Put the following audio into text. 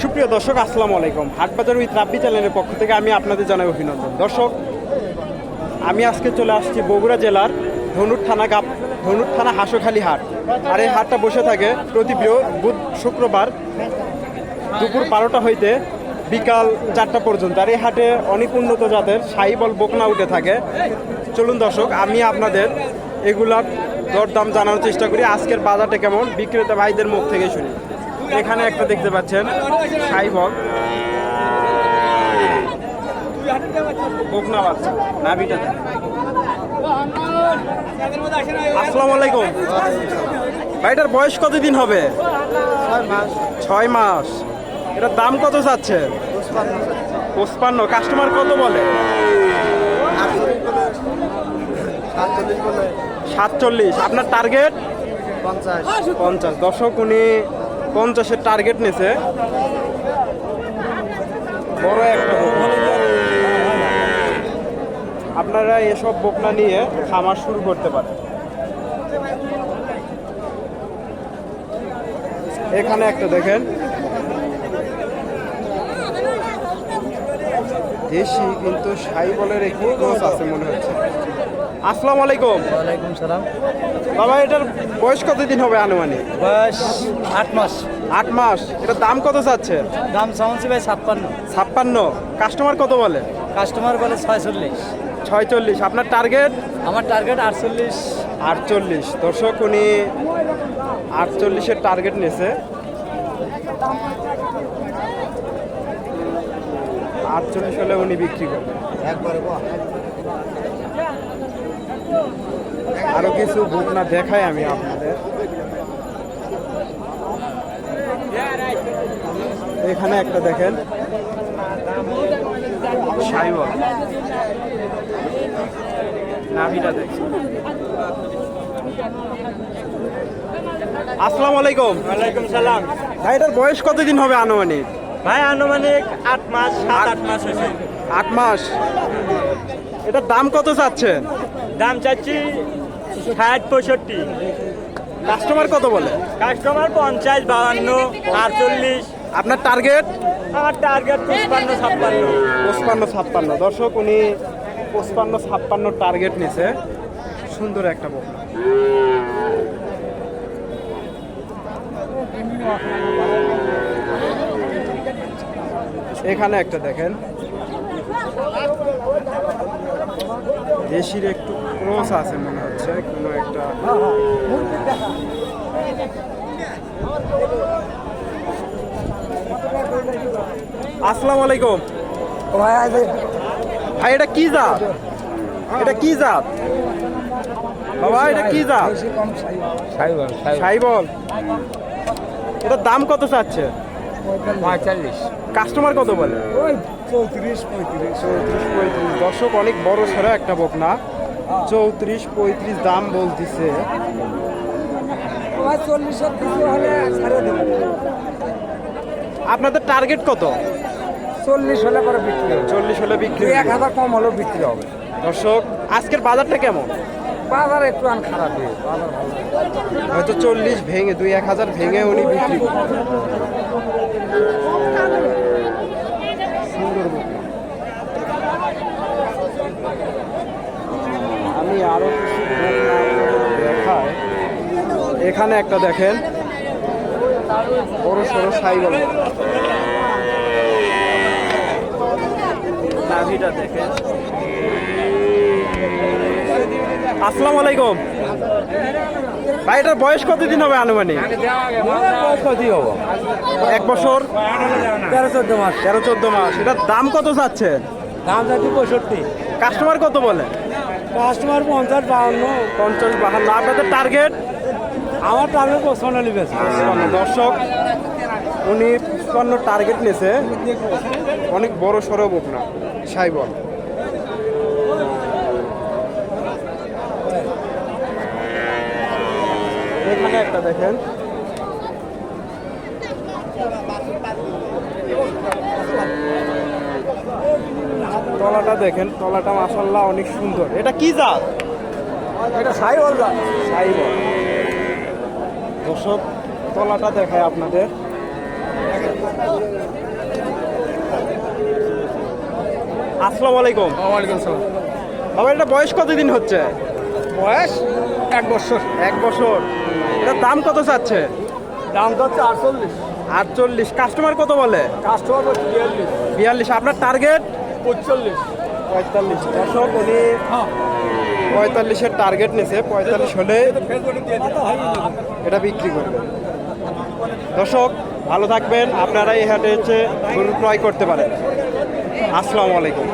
সুপ্রিয় দর্শক, আসসালামু আলাইকুম। হাটবাজার উইথ রাব্বি চ্যানেলের পক্ষ থেকে আমি আপনাদের জানাই অভিনন্দন। দর্শক, আমি আজকে চলে আসছি বগুড়া জেলার ধনুর থানা গাপ ধনুর থানা হাঁসখালি হাট। আর এই হাটটা বসে থাকে প্রতি বুধ শুক্রবার দুপুর বারোটা হইতে বিকাল চারটা পর্যন্ত। আর এই হাটে অনেক উন্নত জাতের সাইবল বকনা উঠে থাকে। চলুন দর্শক, আমি আপনাদের এগুলার দরদাম জানানোর চেষ্টা করি। আজকের বাজারটা কেমন? বিক্রেতা ভাইদের মুখ থেকে শুনি। এখানে একটা দেখতে পাচ্ছেন সাইবল বকনা বাচ্চা নাভিটা। আসসালামু আলাইকুম। ভাইটার বয়স কতদিন হবে? ছয় মাস। এটার দাম কত চাচ্ছে পঁচপান্ন। কাস্টমার কত বলে? সাতচল্লিশ। আপনার টার্গেট? পঞ্চাশ। দর্শক উনি পঞ্চাশের টার্গেট নিছে। বড় একটা আপনারা এসব বকনা নিয়ে খামার শুরু করতে পারেন। এখানে একটা দেখেন। দেশি কিন্তু সাই সাইবলের একটু ক্রস আছে মনে হচ্ছে। আসসালামু আলাইকুম। ওয়ালাইকুম সালাম। বাবা এটার বয়স কতদিন হবে আনুমানিক? বয়স আট মাস। আট মাস। এটার দাম কত চাচ্ছে? দাম চামচি ভাই ছাপ্পান্ন। ছাপ্পান্ন। কাস্টমার কত বলে? কাস্টমার বলে ছয়চল্লিশ। ছয়চল্লিশ। আপনার টার্গেট? আমার টার্গেট আটচল্লিশ। আটচল্লিশ। দর্শক উনি আটচল্লিশের টার্গেট নিয়েছে। আটচল্লিশ হলে উনি বিক্রি করবেন আরও কিছু বকনা দেখাই আমি আপনাদের। এখানে একটা দেখেন। সাইবল নাভিটা দেখছি। আসসালামু আলাইকুম। ওয়ালাইকুম সালাম। ভাই এটার বয়স কতদিন হবে আনুমানিক? ভাই আনুমানিক আট মাস সাত আট মাস হয়েছে। আট মাস। এটার দাম কত চাচ্ছেন? দাম চাচ্ছি ষাট পঁয়ষট্টি। কাস্টমার কত বলে? কাস্টমার পঞ্চাশ বাহান্ন আটচল্লিশ। আপনার টার্গেট আমার টার্গেট পঁচপান্ন ছাপ্পান্ন। পঁচপান্ন ছাপ্পান্ন। দর্শক উনি পঁচপান্ন ছাপ্পান্ন টার্গেট নিছে। সুন্দর একটা বক এখানে একটা দেখেন। দেশির একটু ক্রস আছে মনে হচ্ছে কোনো একটা। আসসালামু আলাইকুম। ভাই এটা কি জাত? এটা কি জাত? বাবা এটা কি জাত? সাইবল। এটার দাম কত চাচ্ছে? পঁয়তাল্লিশ। কাস্টমার কত বলে? ওই চৌত্রিশ পঁয়ত্রিশ। চৌত্রিশ পঁয়ত্রিশ। দর্শক অনেক বড় সড়ো একটা বকনা। চৌত্রিশ পঁয়ত্রিশ দাম বলতিছে। আপনাদের টার্গেট কত? চল্লিশ হলে পরে বিক্রি হবে। চল্লিশ হলে বিক্রি এক হাজার কম হলেও বিক্রি হবে। দর্শক আজকের বাজারটা কেমন? বাজার একটু আন খারাপ হয়তো চল্লিশ ভেঙে দুই এক হাজার ভেঙে উনি বিক্রি সুন্দর বকনা। আমি আরও কিছু বকনা আপনাদের দেখাই এখানে একটা দেখেন। বড় সড়ো সাইবল নাভিটা দেখেন। আসসালামু আলাইকুম। ভাই এটার বয়স কতদিন হবে আনুমানিক? এক বছর? তেরো চোদ্দ মাস। তেরো চোদ্দ মাস এটার দাম কত যাচ্ছে দাম যাচ্ছে পঁয়ষট্টি কাস্টমার কত বলে? কাস্টমার পঞ্চাশ বাহান্ন। পঞ্চাশ বাহান্ন। আপনাদের টার্গেট আমার টার্গেট পঁচপান্ন লিখেছে দর্শক উনি পঞ্চান্ন টার্গেট নিয়েছে। অনেক বড় সড়ো বকনা সাইবল। এখানে একটা দেখেন। তলাটা দেখেন তলাটা মাসাল্লাহ অনেক সুন্দর। এটা কি জাত? এটা সাইবল দাম সাইবল। দর্শক তলাটা দেখায় আপনাদের। আসসালামু আলাইকুম। ওয়ালাইকুম সালাম। বাবা এটা বয়স কতদিন হচ্ছে? বয়স এক বছর। এক বছর। এটার দাম কত চাচ্ছে? দাম তো হচ্ছে আটচল্লিশ। আটচল্লিশ। কাস্টমার কত বলে? কাস্টমার হচ্ছে বিয়াল্লিশ। বিয়াল্লিশ। আপনার টার্গেট? পঁয়তাল্লিশ। পঁয়তাল্লিশ। দর্শক উনি পঁয়তাল্লিশের টার্গেট নিছে, পঁয়তাল্লিশ হলে এটা বিক্রি করবে। দর্শক, ভালো থাকবেন আপনারা এই হাটে হচ্ছে ক্রয় করতে পারেন। আসসালামু আলাইকুম।